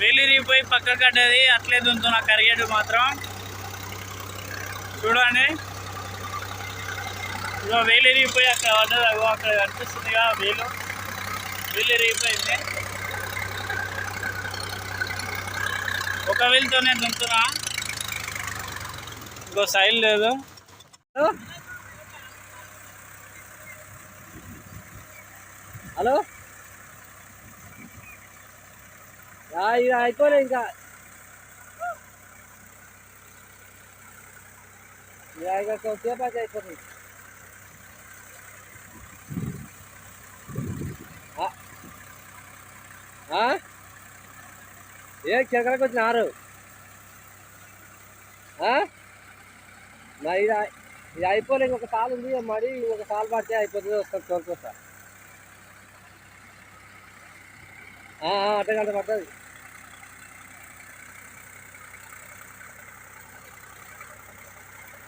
వేలిరిగిపోయి పక్క కట్టేది అట్లే దుంతున్నా కరిగేడు మాత్రం. చూడండి. ఇగో వేలిరిగిపోయి అక్కడ పడ్డది అగో అక్కడ కనిపిస్తుందిగా వేలు. వేలిరిగిపోయింది. ఒక వేలుతోనే దుంతున్నా ఇంకో సైడ్ లేదు. హలో? ఇది అయిపోలే ఇంకా ఇక అయిపోతుంది ఏ చెక్కడికి వచ్చినారు ఆ? మరి ఇది ఇది అయిపోలే ఇంకొక సాల్ ఉంది మరి ఇంకొక సాల్ పడితే అయిపోతుంది వస్తుంది తోలుకొస్తా అర్ధ గంట పడుతుంది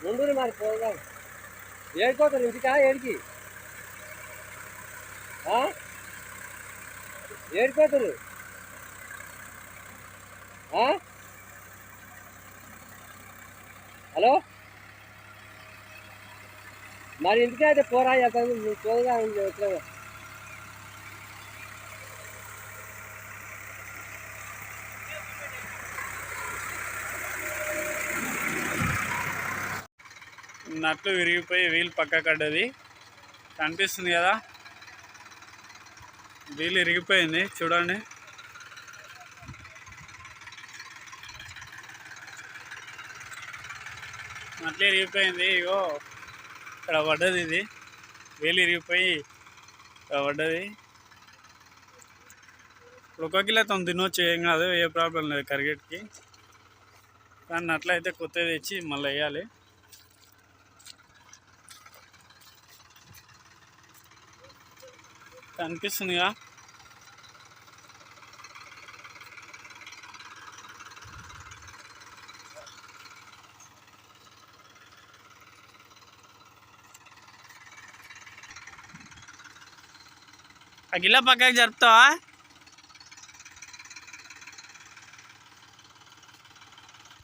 ముందు మరి పోదాం. ఏడిపోతారు ఇంటికా ఏడికి? ఏడిపోతారు హలో? మరి ఇంటికి అయితే పోరా అతను నట్లు విరిగిపోయి వీల్ పక్క కడ్డది. కనిపిస్తుంది కదా? వీల్ ఇరిగిపోయింది చూడండి. నట్లు ఇరిగిపోయింది ఇగో. ఇక్కడ పడ్డది ఇది. వీలు ఇరిగిపోయి ఇక్కడ పడ్డది. ఇప్పుడు ఒక కిలో తను తినొచ్చు ఏం కాదు ఏ ప్రాబ్లం లేదు కరిగేట్కి. కానీ నట్లయితే కొత్తది తెచ్చి మళ్ళీ వేయాలి. కనిపిస్తుందిగా. అగిలా పక్కకి జరుపుతావా?